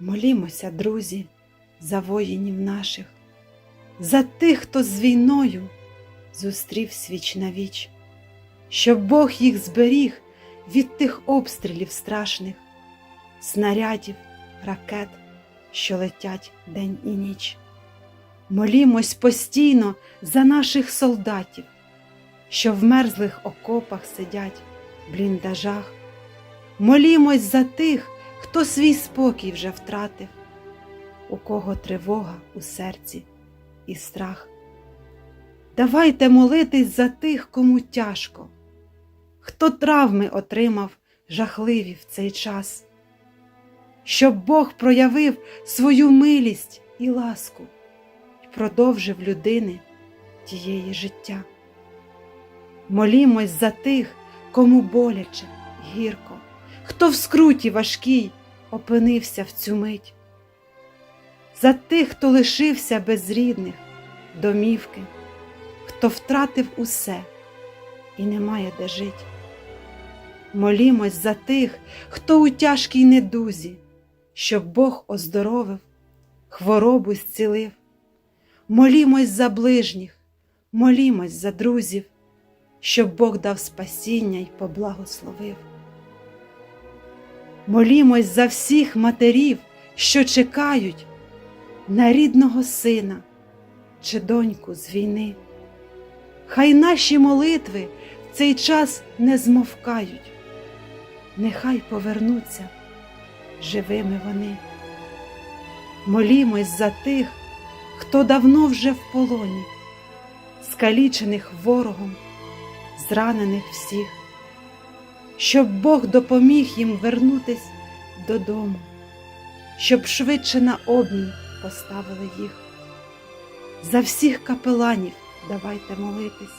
Молімося, друзі, за воїнів наших, за тих, хто з війною зустрів свіч на віч, щоб Бог їх зберіг від тих обстрілів страшних, снарядів, ракет, що летять день і ніч. Молімось постійно за наших солдатів, що в мерзлих окопах сидять, в бліндажах. Молімось за тих, хто свій спокій вже втратив, у кого тривога у серці і страх. Давайте молитись за тих, кому тяжко, хто травми отримав жахливі в цей час, щоб Бог проявив свою милість і ласку і продовжив людини тієї життя. Молімось за тих, кому боляче, гірко, хто в скруті важкій опинився в цю мить, за тих, хто лишився без рідних, домівки, хто втратив усе і не має де жить. Молімось за тих, хто у тяжкій недузі, щоб Бог оздоровив, хворобу зцілив. Молімось за ближніх, молімось за друзів, щоб Бог дав спасіння й поблагословив. Молімось за всіх матерів, що чекають на рідного сина чи доньку з війни. Хай наші молитви в цей час не змовкають, нехай повернуться живими вони. Молімось за тих, хто давно вже в полоні, скалічених ворогом, зранених всіх, щоб Бог допоміг їм вернутись додому, щоб швидше на обмін поставили їх. За всіх капеланів давайте молитись,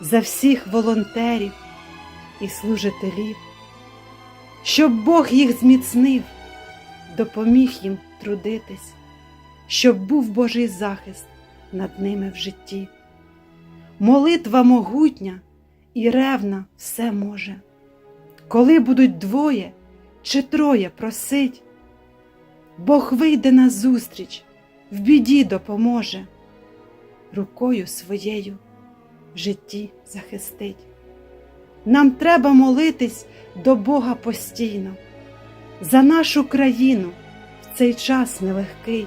за всіх волонтерів і служителів, щоб Бог їх зміцнив, допоміг їм трудитись, щоб був Божий захист над ними в житті. Молитва могутня і ревна все може. Коли будуть двоє чи троє просить, Бог вийде на зустріч, в біді допоможе, рукою своєю в житті захистить. Нам треба молитись до Бога постійно, за нашу країну в цей час нелегкий,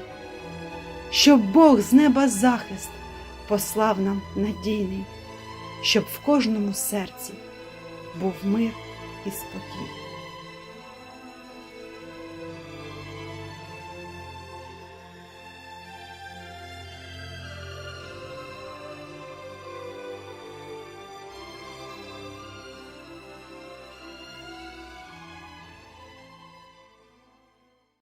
щоб Бог з неба захист послав нам надійний, щоб в кожному серці був мир і спокій.